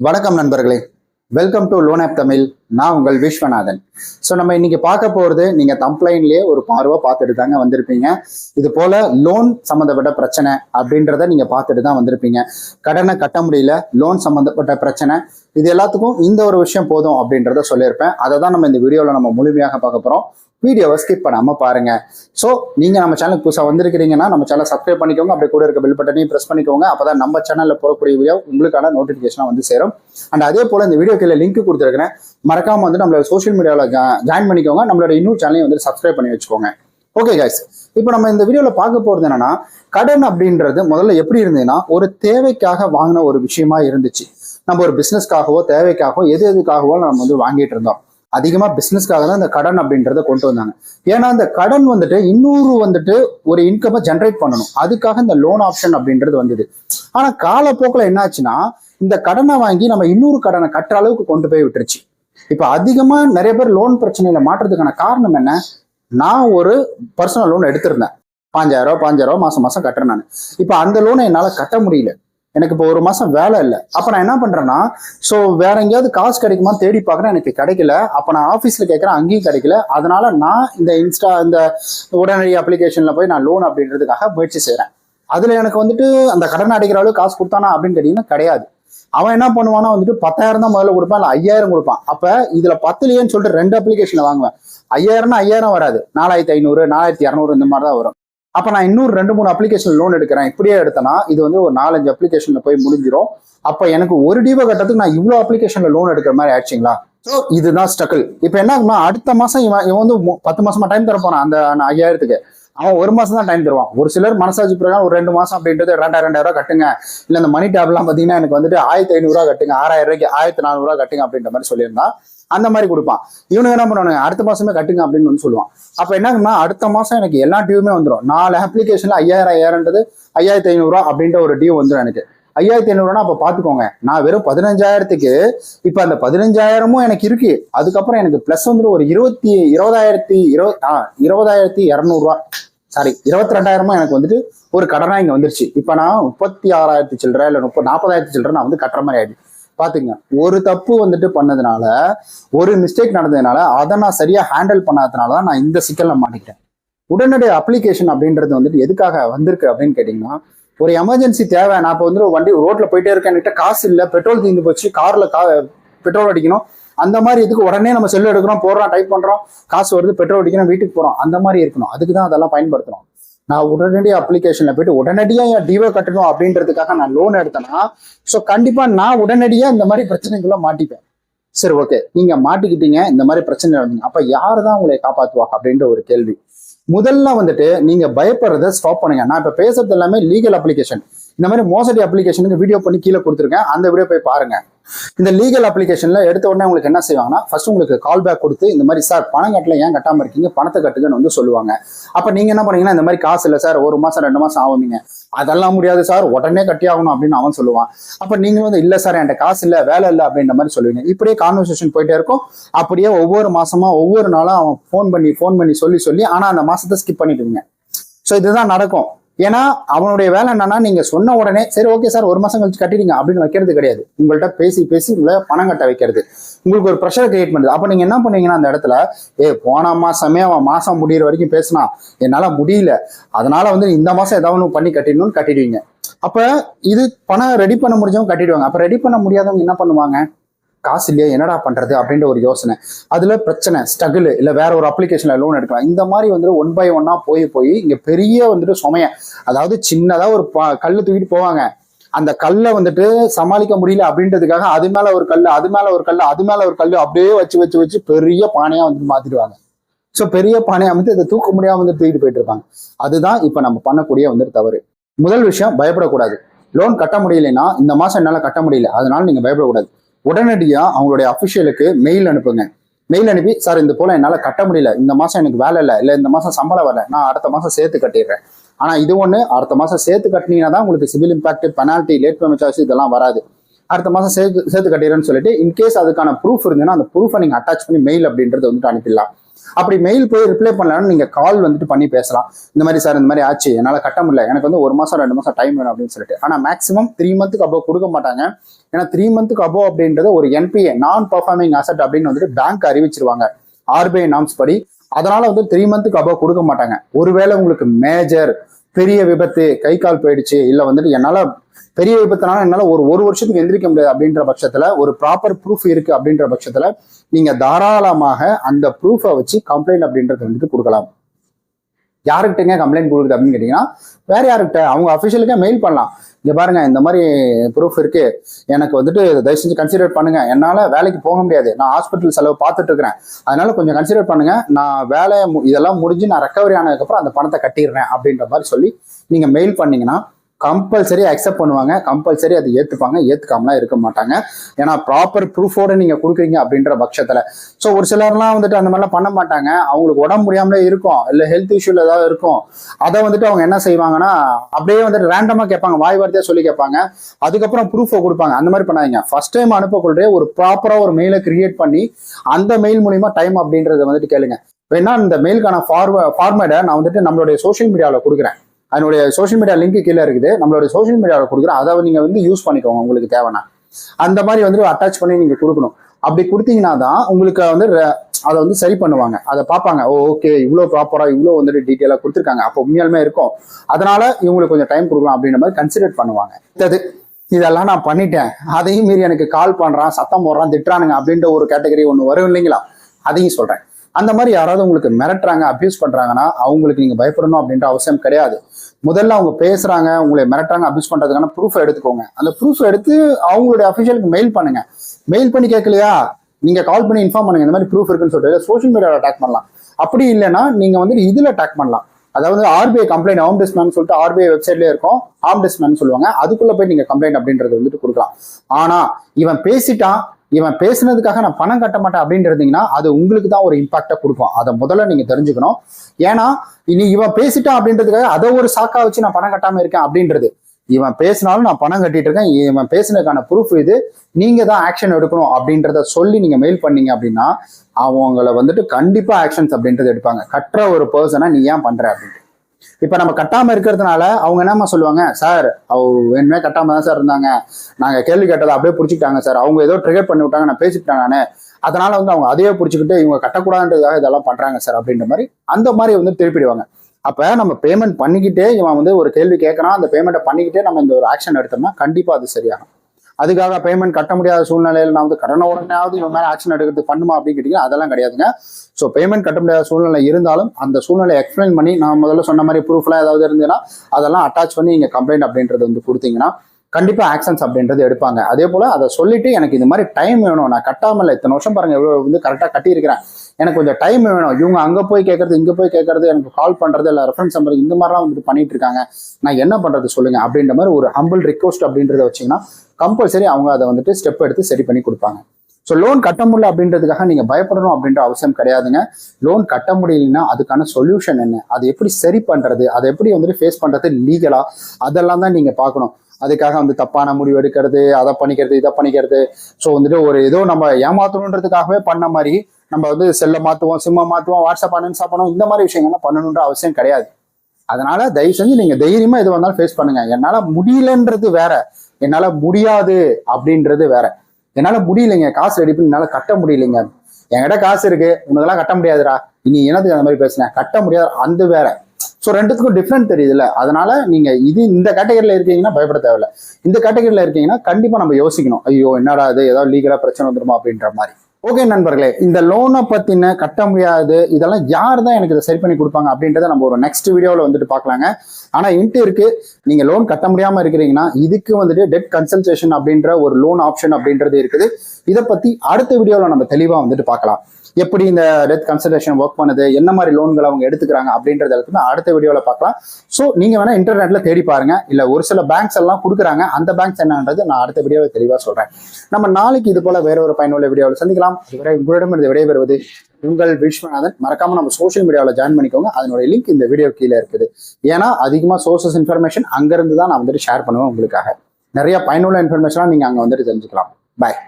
வணக்கம் நண்பர்களே. Welcome to loan app Tamil. நான் உங்கள் விஸ்வநாதன். ஸோ நம்ம இன்னைக்கு பார்க்க போகிறது நீங்கள் தம்ப்ளைன்லேயே ஒரு பார்வை பார்த்துட்டு தாங்க வந்திருப்பீங்க. இது போல லோன் சம்மந்தப்பட்ட பிரச்சனை அப்படின்றத நீங்கள் பார்த்துட்டு தான் வந்திருப்பீங்க. கடனை கட்ட முடியல லோன் சம்மந்தப்பட்ட பிரச்சனை. இது எல்லாத்துக்கும் இந்த ஒரு விஷயம் போதும் அப்படின்றத சொல்லியிருப்பேன். அதை தான் நம்ம இந்த வீடியோவில் நம்ம முழுமையாக பார்க்க போகிறோம் வீடியோவை ஸ்கிப் பண்ணாமல் பாருங்க. ஸோ நீங்கள் நம்ம சேனலுக்கு புதுசாக வந்திருக்கிறீங்கன்னா நம்ம சேனல் சப்ஸ்கிரைப் பண்ணிக்கோங்க. அப்படியே கூட இருக்க பில் பட்டனையும் ப்ரெஸ் பண்ணிக்கோங்க. அப்போ தான் நம்ம சேனலில் போடக்கூடிய வீடியோ உங்களுக்கான நோட்டிஃபிகேஷனாக வந்து சேரும். அண்ட் அதே போல் இந்த வீடியோ கீழே லிங்க் கொடுத்துருக்கிறேன். மறக்காம வந்து நம்மளோட சோஷியல் மீடியாவில் ஜாயின் பண்ணிக்கோங்க. நம்மளோட இன்னொரு சேனலையும் வந்து சப்ஸ்கிரைப் பண்ணி வச்சுக்கோங்க. ஓகே கைஸ் இப்போ நம்ம இந்த வீடியோவில் பார்க்க போகிறது என்னன்னா கடன் அப்படின்றது முதல்ல எப்படி இருந்ததுன்னா ஒரு தேவைக்காக வாங்கின ஒரு விஷயமா இருந்துச்சு. நம்ம ஒரு பிஸ்னஸ்க்காகவோ தேவைக்காகவோ எது எதுக்காகவோ நம்ம வந்து வாங்கிட்டு இருந்தோம். அதிகமாக பிஸ்னஸ்க்காக தான் இந்த கடன் அப்படின்றத கொண்டு வந்தாங்க. ஏன்னா இந்த கடன் வந்துட்டு இன்னொரு வந்துட்டு ஒரு இன்கமை ஜென்ரேட் பண்ணணும். அதுக்காக இந்த லோன் ஆப்ஷன் அப்படின்றது வந்தது. ஆனால் காலப்போக்கில் என்னாச்சுன்னா இந்த கடனை வாங்கி நம்ம இன்னொரு கடனை கட்டுற அளவுக்கு கொண்டு போய் விட்டுருச்சு. இப்போ அதிகமாக நிறைய பேர் லோன் பிரச்சனையில மாற்றுறதுக்கான காரணம் என்ன? நான் ஒரு பர்சனல் லோன் எடுத்திருந்தேன். பாஞ்சாயிரம் ரூபா பாஞ்சாயிரம் ரூபா மாசம் மாசம் கட்டுறேன் நான். இப்போ அந்த லோனை என்னால் கட்ட முடியல. எனக்கு இப்போ ஒரு மாசம் வேலை இல்லை. அப்போ நான் என்ன பண்றேன்னா ஸோ வேற எங்கேயாவது காசு கிடைக்குமா தேடி பார்க்குறேன். எனக்கு கிடைக்கல. அப்போ நான் ஆஃபீஸில் கேட்குறேன் அங்கேயும் கிடைக்கல. அதனால நான் இந்த இன்ஸ்டா இந்த உடனடி அப்ளிகேஷனில் போய் நான் லோன் அப்படின்றதுக்காக முயற்சி செய்கிறேன் அதில் எனக்கு வந்துட்டு அந்த கடன் அடைக்கிற அளவுக்கு காசு கொடுத்தானா அப்படின்னு கேட்டீங்கன்னா கிடையாது. அவன் என்ன பண்ணுவானா வந்துட்டு பத்தாயிரம் தான் முதல்ல கொடுப்பான் இல்லை ஐயாயிரம் கொடுப்பான். அப்போ இதில் பத்துலையேன்னு சொல்லிட்டு ரெண்டு அப்ளிகேஷனில் வாங்குவேன். ஐயாயிரம்னா ஐயாயிரம் வராது. நாலாயிரத்தி ஐநூறு நாலாயிரத்தி இரநூறு இந்த மாதிரி தான் வரும். அப்போ நான் இன்னொரு ரெண்டு மூணு அப்ளிகேஷன் லோன் எடுக்கிறேன். இப்படியே எடுத்தேன்னா இது வந்து ஒரு நாலஞ்சு அப்ளிகேஷனில் போய் முடிஞ்சிடும் அப்போ எனக்கு ஒரு டிவோ கட்டத்துக்கு நான் இவ்வளோ அப்ளிகேஷனில் லோன் எடுக்கிற மாதிரி ஆயிடுச்சிங்களா? ஸோ இதுதான் ஸ்ட்ரகிள் இப்போ என்ன அடுத்த மாதம் இவன் இவன் வந்து பத்து மாசமா டைம் தர அந்த ஐயாயிரத்துக்கு. அவன் ஒரு மாசம் தான் டைம் தருவான். ஒரு சிலர் மனசாட்சி பிரகாரம் ஒரு ரெண்டு மாசம் அப்படின்றது ரெண்டாயிரம் ரெண்டாயிரம் ரூபா கட்டுங்க. இல்லை இந்த மணி டேப்லாம் பார்த்தீங்கன்னா எனக்கு வந்துட்டு ஆயிரத்தி ஐநூறுரூவா கட்டுங்க. ஆறாயிரம் ரூபாய்க்கு ஆயிரத்தி நானூறுரூவா கட்டுங்க அப்படின்ற மாதிரி சொல்லியிருந்தான். அந்த மாதிரி கொடுப்பான். இவனுக்கு என்ன பண்ணுவானுங்க? அடுத்த மாசமே கட்டுங்க அப்படின்னு வந்து சொல்லுவான். அப்போ என்னன்னா அடுத்த மாசம் எனக்கு எல்லா டியூமே வந்துடும் நாலு அப்ளிகேஷன்ல ஐயாயிரம் ஐயாயிரம்ன்றது ஐயாயிரத்தி ஐநூறுரூவா அப்படின்ற ஒரு டியூ வந்துடும் எனக்கு. ஐயாயிரத்தி ஐநூறுனா அப்போ பார்த்துக்கோங்க நான் வெறும் பதினஞ்சாயிரத்துக்கு இப்போ அந்த பதினஞ்சாயிரமும் எனக்கு இருக்கு. அதுக்கப்புறம் எனக்கு ப்ளஸ் வந்துட்டு ஒரு இருபத்தி இருபதாயிரத்தி இருபது ஆ இருபதாயிரத்தி இரநூறுவா சாரி இருபத்தி ரெண்டாயிரமா எனக்கு வந்துட்டு ஒரு கடனா இங்கே வந்துருச்சு. இப்போ நான் முப்பத்தி ஆறாயிரத்தி சில்லற இல்லை முப்பது நாற்பதாயிரத்தி சில்லற நான் வந்து கட்டுற மாதிரி ஆயிடுச்சு. பாத்துங்க ஒரு தப்பு வந்துட்டு பண்ணதுனால ஒரு மிஸ்டேக் நடந்ததுனால அதை நான் சரியா ஹேண்டில் பண்ணாததுனால தான் நான் இந்த சிக்கல்ல மாட்டிக்கிட்டேன். உடனடி அப்ளிகேஷன் அப்படின்றது வந்துட்டு எதுக்காக வந்திருக்கு அப்படின்னு கேட்டீங்கன்னா ஒரு எமர்ஜென்சி தேவை. நான் இப்போ வந்து வண்டி ரோட்ல போயிட்டே இருக்கேன் என்கிட்ட காசு இல்லை. பெட்ரோல் தீர்ந்து போச்சு. கார்ல கா பெட்ரோல் அடிக்கணும். அந்த மாதிரி இதுக்கு உடனே நம்ம செல்லு எடுக்கிறோம் போடுறோம் டைப் பண்றோம். காசு வருது பெட்ரோல் அடிக்கணும் வீட்டுக்கு போறோம். அந்த மாதிரி இருக்கணும். அதுக்கு தான் அதெல்லாம் பயன்படுத்தணும். நான் உடனடி அப்ளிகேஷன்ல போயிட்டு உடனடியாக என் டிவோ கட்டணும் அப்படின்றதுக்காக நான் லோன் எடுத்தேன்னா ஸோ கண்டிப்பா நான் உடனடியாக இந்த மாதிரி பிரச்சனைக்குள்ள மாட்டிப்பேன். சரி ஓகே நீங்க மாட்டிக்கிட்டீங்க இந்த மாதிரி பிரச்சனை நடந்தீங்க அப்ப யார் தான் உங்களை காப்பாத்துவா அப்படின்ற ஒரு கேள்வி. முதல்ல வந்துட்டு நீங்க பயப்படுறத ஸ்டாப் பண்ணுங்க. நான் இப்ப பேசுறது எல்லாமே லீகல் அப்ளிகேஷன் இந்த மாதிரி மோசடி அப்ளிகேஷனுக்கு வீடியோ பண்ணி கீழே கொடுத்துருக்கேன். அந்த வீடியோ போய் பாருங்க. இந்த லீகல் அப்ளிகேஷன்ல எடுத்த உடனே உங்களுக்கு என்ன செய்வாங்கன்னா ஃபர்ஸ்ட் உங்களுக்கு கால் பேக் கொடுத்து இந்த மாதிரி சார் பணம் கட்டல ஏன் கட்டாம இருக்கீங்க? பணத்தை கட்டுங்கன்னு வந்து சொல்லுவாங்க. அப்ப நீங்க என்ன பண்ணீங்கன்னா இந்த மாதிரி காசு இல்லை சார் ஒரு மாசம் ரெண்டு மாசம் ஆகுவீங்க. அதெல்லாம் முடியாது சார் உடனே கட்டி ஆகணும் அப்படின்னு அவன் சொல்லுவான். அப்ப நீங்க வந்து இல்ல சார் என்கிட்ட காசு இல்ல வேலை இல்லை அப்படின்ற மாதிரி சொல்லுவீங்க. இப்படியே கான்வர்சேஷன் போயிட்டே இருக்கும். அப்படியே ஒவ்வொரு மாசமா ஒவ்வொரு நாளும் அவன் ஃபோன் பண்ணி ஃபோன் பண்ணி சொல்லி சொல்லி ஆனா அந்த மாசத்தை ஸ்கிப் பண்ணிடுவீங்க. ஸோ இதுதான் நடக்கும். ஏன்னா அவனுடைய வேலை என்னன்னா நீங்க சொன்ன உடனே சரி ஓகே சார் ஒரு மாசம் கழிச்சு கட்டிடுங்க அப்படின்னு வைக்கிறது கிடையாது. உங்கள்கிட்ட பேசி பேசி உங்களை பணம் கட்ட வைக்கிறது. உங்களுக்கு ஒரு ப்ரெஷர் கிரியேட் பண்ணுது. அப்ப நீங்க என்ன பண்ணீங்கன்னா அந்த இடத்துல ஏ போன மாசமே அவன் மாசம் முடியிற வரைக்கும் பேசினா என்னால முடியல. அதனால வந்து இந்த மாசம் ஏதாவது ஒன்று பண்ணி கட்டிடணும்னு கட்டிடுவீங்க. அப்ப இது பணம் ரெடி பண்ண முடிஞ்சவங்க கட்டிடுவாங்க. அப்ப ரெடி பண்ண முடியாதவங்க என்ன பண்ணுவாங்க? காசு இல்லையா என்னடா பண்றது அப்படின்ற ஒரு யோசனை. அதுல பிரச்சனை ஸ்ட்ரகிள் இல்ல வேற ஒரு அப்ளிகேஷன்ல லோன் எடுக்கலாம். இந்த மாதிரி வந்துட்டு ஒன் பை ஒன்னா போய் போய் இங்க பெரிய வந்துட்டு சுமைய அதாவது சின்னதா ஒரு கல் தூக்கிட்டு போவாங்க. அந்த கல்லை வந்துட்டு சமாளிக்க முடியல அப்படின்றதுக்காக அது மேல ஒரு கல் அது மேல ஒரு கல் அது மேல ஒரு கல் அப்படியே வச்சு வச்சு வச்சு பெரிய பானையா வந்துட்டு மாத்திடுவாங்க. ஸோ பெரிய பானையா வந்து இதை தூக்க முடியாம வந்து தூக்கிட்டு போயிட்டு இருப்பாங்க. அதுதான் இப்ப நம்ம பண்ணக்கூடிய வந்துட்டு தவறு. முதல் விஷயம் பயப்படக்கூடாது. லோன் கட்ட முடியலைன்னா இந்த மாசம் என்னால கட்ட முடியல. அதனால நீங்க பயப்படக்கூடாது. உடனடியா அவங்களுடைய அஃபிஷியலுக்கு மெயில் அனுப்புங்க. மெயில் அனுப்பி சார் இந்த போல என்னால கட்ட முடியல. இந்த மாசம் எனக்கு வேலை இல்லை. இல்ல இந்த மாசம் சம்பளம் வரல. நான் அடுத்த மாசம் சேர்த்து கட்டிடுறேன். ஆனா இது ஒண்ணு அடுத்த மாசம் சேர்த்து கட்டினீங்கன்னா தான் உங்களுக்கு civil impact penalty late payment charge இதெல்லாம் வராது. அடுத்த மாசம் சேர்த்து சேர்த்து கட்டிடுறேன்னு சொல்லிட்டு இன்கேஸ் அதுக்கான ப்ரூஃப் இருந்ததுன்னா அந்த ப்ரூஃபை நீங்க அட்டாச் பண்ணி மெயில் அப்படின்றது வந்துட்டு அனுப்பிடலாம். அப்படி மெயில் போய் ரிப்ளை பண்ணலாம்னு நீங்க கால் வந்துட்டு பண்ணி பேசலாம். இந்த மாதிரி சார் இந்த மாதிரி ஆச்சு என்னால கட்ட முடியல. எனக்கு வந்து ஒரு மாசம் ரெண்டு மாசம் டைம் வேணும் அப்படின்னு சொல்லிட்டு. ஆனா மேக்ஸிமம் த்ரீ மந்த்துக்கு அபோவ் கொடுக்க மாட்டாங்க. ஏன்னா த்ரீ மந்த்துக்கு அபோவ் அப்படின்றது ஒரு என்பிஏ நான் பர்ஃபார்மிங் அசட் அப்படின்னு வந்துட்டு பேங்க் அறிவிச்சிருவாங்க. ஆர்பிஐ நாம்ஸ் படி. அதனால வந்து த்ரீ மந்த்துக்கு அபோவ் கொடுக்க மாட்டாங்க. ஒருவேளை உங்களுக்கு மேஜர் பெரிய விபத்து கை கால் போயிடுச்சு இல்லை வந்துட்டு என்னால் பெரிய விபத்துனால என்னால் ஒரு ஒரு வருஷத்துக்கு எந்திரிக்க முடியாது அப்படின்ற பட்சத்தில் ஒரு ப்ராப்பர் ப்ரூஃப் இருக்குது அப்படின்ற பட்சத்தில் நீங்கள் தாராளமாக அந்த ப்ரூஃபை வச்சு கம்ப்ளைண்ட் அப்படின்றது வந்துட்டு கொடுக்கலாம். யாருக்கிட்டங்க கம்ப்ளைண்ட் கொடுக்குது அப்படின்னு கேட்டிங்கன்னா வேற யாருக்கிட்ட அவங்க அஃபிஷியலுக்கே மெயில் பண்ணலாம். இங்கே பாருங்க இந்த மாதிரி ப்ரூஃப் இருக்கு. எனக்கு வந்துட்டு தயவு செஞ்சு கன்சிடர் பண்ணுங்க. என்னால் வேலைக்கு போக முடியாது. நான் ஹாஸ்பிட்டல் செலவு பார்த்துட்டு இருக்கிறேன். அதனால கொஞ்சம் கன்சிடர் பண்ணுங்க. நான் வேலை மு- இதெல்லாம் முடிஞ்சு நான் ரெக்கவரி ஆனதுக்கப்புறம் அந்த பணத்தை கட்டிடுறேன் அப்படின்ற மாதிரி சொல்லி நீங்கள் மெயில் பண்ணீங்கன்னா கம்பல்சரி அக்செப்ட் பண்ணுவாங்க. கம்பல்சரி அதை ஏற்றுப்பாங்க ஏற்றுக்காமலாம் இருக்க மாட்டாங்க. ஏன்னா ப்ராப்பர் ப்ரூஃபோட நீங்கள் கொடுக்குறீங்க அப்படின்ற பட்சத்தில். ஸோ ஒரு சிலர்லாம் வந்துட்டு அந்த மாதிரிலாம் பண்ண மாட்டாங்க. அவங்களுக்கு உடம்பு முடியாமலே இருக்கும். இல்லை ஹெல்த் இஷ்யூவில் ஏதாவது இருக்கும். அதை வந்துட்டு அவங்க என்ன செய்வாங்கன்னா அப்படியே வந்துட்டு ரேண்டமாக கேட்பாங்க. வாய் வார்த்தையாக சொல்லி கேட்பாங்க. அதுக்கப்புறம் ப்ரூஃபை கொடுப்பாங்க. அந்த மாதிரி பண்ணாதீங்க. ஃபர்ஸ்ட் டைம் அனுப்பக்கூடிய ஒரு ப்ராப்பராக ஒரு மெயிலை கிரியேட் பண்ணி அந்த மெயில் மூலிமா டைம் அப்படின்றத வந்துட்டு கேளுங்க. வேணா இந்த மெயிலுக்கான ஃபார்வ ஃபார்மேட்டை நான் வந்துட்டு நம்மளுடைய சோஷியல் மீடியாவில் கொடுக்குறேன். அதனுடைய சோஷியல் மீடியா லிங்க் கீழே இருக்குது. நம்மளோட சோஷியல் மீடியாவில் கொடுக்குறோம் அதை நீங்கள் வந்து யூஸ் பண்ணிக்கோங்க உங்களுக்கு தேவைன்னா. அந்த மாதிரி வந்து அட்டாச் பண்ணி நீங்கள் கொடுக்கணும். அப்படி கொடுத்தீங்கன்னா தான் உங்களுக்கு வந்து அதை வந்து சரி பண்ணுவாங்க. அதை பார்ப்பாங்க ஓ ஓகே இவ்வளோ ப்ராப்பராக இவ்வளோ வந்துட்டு டீட்டெயிலாக கொடுத்துருக்காங்க. அப்போ உண்மையாலுமே இருக்கும். அதனால இவங்களுக்கு கொஞ்சம் டைம் கொடுக்கலாம் அப்படின்ற மாதிரி கன்சிடர் பண்ணுவாங்க. அடுத்தது இதெல்லாம் நான் பண்ணிட்டேன். அதையும் மீறி எனக்கு கால் பண்ணுறான் சத்தம் போடுறான் திட்டுறானுங்க அப்படின்ற ஒரு கேட்டகரி ஒன்று வரும் இல்லைங்களா? அதையும் சொல்கிறேன் அந்த மாதிரி யாராவது உங்களுக்கு மிரட்டுறாங்க அப்யூஸ் பண்ணுறாங்கன்னா அவங்களுக்கு நீங்கள் பயப்படணும் அப்படின்ற அவசியம் கிடையாது. முதல்ல அவங்க பேசுறாங்க உங்களை மிரட்டுறாங்க அபியூஸ் பண்றதுக்கான ப்ரூஃப் எடுத்துக்கோங்க. அந்த ப்ரூஃப் எடுத்து அவங்களுடைய அஃபிஷியலுக்கு மெயில் பண்ணுங்க. மெயில் பண்ணி கேட்கலையா? நீங்க கால் பண்ணி இன்ஃபார்ம் பண்ணுங்க இந்த மாதிரி ப்ரூஃப் இருக்குன்னு சொல்லிட்டு சோஷியல் மீடியாவில் அட்டாக் பண்ணலாம். அப்படி இல்லைன்னா நீங்க வந்து இதுல அட்டாக் பண்ணலாம். அதாவது ஆர்பிஐ கம்ப்ளைண்ட் ஆம் டிஸ்மேன் சொல்லிட்டு ஆர்பிஐ வெப்சைட்லேயே இருக்கும். ஆம் டிஸ்மேன் சொல்லுவாங்க. அதுக்குள்ள போய் நீங்க கம்ப்ளைண்ட் அப்படின்றது வந்துட்டு கொடுக்கலாம். ஆனா இவன் பேசிட்டான் இவன் பேசுனதுக்காக நான் பணம் கட்ட மாட்டேன் அப்படின்னு இருந்தீங்கன்னா அது உங்களுக்கு தான் ஒரு இம்பாக்டை கொடுக்கும். அதை முதல்ல நீங்க தெரிஞ்சுக்கணும். ஏன்னா இனி இவன் பேசிட்டான் அப்படின்றதுக்காக அதை ஒரு சாக்கா வச்சு நான் பணம் கட்டாம இருக்கேன் அப்படின்றது. இவன் பேசினாலும் நான் பணம் கட்டிட்டு இருக்கேன். இவன் பேசினதுக்கான ப்ரூஃப் இது. நீங்க தான் ஆக்ஷன் எடுக்கணும் அப்படின்றத சொல்லி நீங்க மெயில் பண்ணீங்க அப்படின்னா அவங்கள வந்துட்டு கண்டிப்பா ஆக்ஷன்ஸ் அப்படின்றத எடுப்பாங்க. கட்டுற ஒரு பர்சனை நீ ஏன் பண்ற அப்படின்ட்டு. இப்ப நம்ம கட்டாம இருக்கிறதுனால அவங்க என்னமா சொல்லுவாங்க? சார் அவ வேணுமே கட்டாம தான் சார் இருந்தாங்க. நாங்க கேள்வி கேட்டதை அப்படியே பிடிச்சிக்கிட்டாங்க சார். அவங்க ஏதோ ட்ரிகர் பண்ணி விட்டாங்க நான் பேசிட்டேன் நானு. அதனால வந்து அவங்க அதையே பிடிச்சிக்கிட்டு இவங்க கட்டக்கூடாதுன்றதுக்காக இதெல்லாம் பண்றாங்க சார் அப்படின்ற மாதிரி அந்த மாதிரி வந்து திருப்பிடுவாங்க. அப்ப நம்ம பேமெண்ட் பண்ணிக்கிட்டே இவன் வந்து ஒரு கேள்வி கேட்கறான் அந்த பேமெண்ட்டை பண்ணிக்கிட்டே நம்ம இந்த ஒரு ஆக்ஷன் எடுத்தோம்னா கண்டிப்பா அது சரியாகும். அதுக்காக பேமெண்ட் கட்ட முடியாத சூழ்நிலையில் நான் வந்து கடனை உடனேயாவது இவன் மேலே ஆக்ஷன் எடுக்கிறது பண்ணுமா அப்படின்னு கேட்டீங்கன்னா அதெல்லாம் கிடையாதுங்க. ஸோ பேமெண்ட் கட்ட முடியாத சூழ்நிலை இருந்தாலும் அந்த சூழ்நிலையை எக்ஸ்பிளைன் பண்ணி நான் முதல்ல சொன்ன மாதிரி ப்ரூஃப்லாம் ஏதாவது இருந்ததுன்னா அதெல்லாம் அட்டாச் பண்ணி நீங்கள் கம்ப்ளைண்ட் அப்படின்றது வந்து கொடுத்தீங்கன்னா கண்டிப்பாக ஆக்ஷன்ஸ் அப்படின்றது எடுப்பாங்க. அதே போல் அதை சொல்லிட்டு எனக்கு இந்த மாதிரி டைம் வேணும். நான் கட்டாமல் இத்தனை வருஷம் பாருங்கள் எவ்வளோ வந்து கரெக்டாக கட்டியிருக்கிறேன். எனக்கு கொஞ்சம் டைம் வேணும். இவங்க அங்கே போய் கேட்கறது இங்கே போய் கேட்கறது எனக்கு கால் பண்ணுறது இல்லை ரெஃபரன்ஸ் நம்பர் இந்த மாதிரிலாம் வந்துட்டு பண்ணிட்டு இருக்காங்க. நான் என்ன பண்ணுறது சொல்லுங்கள் அப்படின்ற மாதிரி ஒரு ஹம்பிள் ரிக்வஸ்ட் அப்படின்றத வச்சீங்கன்னா கம்பல்சரி அவங்க அதை வந்துட்டு ஸ்டெப் எடுத்து சரி பண்ணி கொடுப்பாங்க. ஸோ லோன் கட்ட முடியல அப்படின்றதுக்காக நீங்கள் பயப்படணும் அப்படின்ற அவசியம் கிடையாதுங்க. லோன் கட்ட முடியலன்னா அதுக்கான சொல்யூஷன் என்ன? அதை எப்படி சரி பண்ணுறது அதை எப்படி வந்துட்டு ஃபேஸ் பண்ணுறது லீகலாக அதெல்லாம் தான் நீங்கள் பார்க்கணும். அதுக்காக வந்து தப்பான முடிவு எடுக்கிறது அதை பண்ணிக்கிறது இதை பண்ணிக்கிறது. ஸோ வந்துட்டு ஒரு ஏதோ நம்ம ஏமாத்தணுன்றதுக்காகவே பண்ண மாதிரி நம்ம வந்து செல்லை மாற்றுவோம் சிம்மை மாற்றுவோம் வாட்ஸ்அப் அனன்ஸ் பண்ணுவோம் இந்த மாதிரி விஷயங்கள்லாம் பண்ணணுன்ற அவசியம் கிடையாது. அதனால தயவு செஞ்சு நீங்க தைரியமா எது வந்தாலும் ஃபேஸ் பண்ணுங்க. என்னால முடியலன்றது வேற. என்னால முடியாது அப்படின்றது வேற. என்னால முடியலைங்க. காசு ரெடி பண்ணி என்னால கட்ட முடியலைங்க. என்கிட்ட காசு இருக்கு. உனக்கெல்லாம் கட்ட முடியாதுடா. நீ என்னதுக்கு அந்த மாதிரி பேசுன? கட்ட முடியாது. அந்த வேற. ஸோ ரெண்டுத்துக்கும் டிஃப்ரெண்ட் தெரியுதுல்ல. அதனால நீங்க இது இந்த கேட்டகரியில இருக்கீங்கன்னா பயப்பட தேவையில்ல. இந்த கேட்டகரியில இருக்கீங்கன்னா கண்டிப்பா நம்ம யோசிக்கணும். ஐயோ என்னடா அது ஏதாவது லீகலா பிரச்சனை வந்துருமா அப்படின்ற மாதிரி. ஓகே நண்பர்களே இந்த லோனை பத்தின கட்ட முடியாது இதெல்லாம் யார் தான் எனக்கு இதை சரி பண்ணி கொடுப்பாங்க அப்படின்றத நம்ம ஒரு நெக்ஸ்ட் வீடியோவில் வந்துட்டு பார்க்கலாங்க. ஆனா இன்ட்டு இருக்கு நீங்க லோன் கட்ட முடியாமல் இருக்கிறீங்கன்னா இதுக்கு வந்துட்டு டெட் கன்சல்டேஷன் அப்படின்ற ஒரு லோன் ஆப்ஷன் அப்படின்றது இருக்குது. இதை பத்தி அடுத்த வீடியோவில் நம்ம தெளிவா வந்துட்டு பார்க்கலாம். எப்படி இந்த டெத் கன்சல்டேஷன் ஒர்க் பண்ணுது என்ன மாதிரி லோன்கள் அவங்க எடுத்துக்கிறாங்க அப்படின்றது எல்லாத்தையுமே அடுத்த வீடியோவில் பார்க்கலாம். ஸோ நீங்க வேணால் இன்டர்நெட்ல தேடி பாருங்க. இல்ல ஒரு சில பேங்க்ஸ் எல்லாம் கொடுக்குறாங்க. அந்த பேங்க்ஸ் என்னன்றது நான் அடுத்த வீடியோவில் தெளிவாக சொல்றேன். நம்ம நாளைக்கு இது போல வேற ஒரு பயனுள்ள வீடியோவில் சந்திக்கலாம். இதுவரை உங்களிடம் இருந்து விடைபெறுவது உங்கள் விஸ்வநாதன். மறக்காம நம்ம சோஷியல் மீடியாவில் ஜாயின் பண்ணிக்கோங்க. அதனுடைய லிங்க் இந்த வீடியோ கீழே இருக்குது. ஏன்னா அதிகமாக சோர்சஸ் இன்ஃபர்மேஷன் அங்கேருந்து தான் நான் வந்துட்டு ஷேர் பண்ணுவேன் உங்களுக்காக. நிறைய பயனுள்ள இன்ஃபர்மேஷனாக நீங்க அங்கே வந்துட்டு தெரிஞ்சுக்கலாம். பாய்